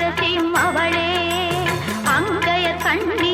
அரசி மவளே அங்கைய கண்ணி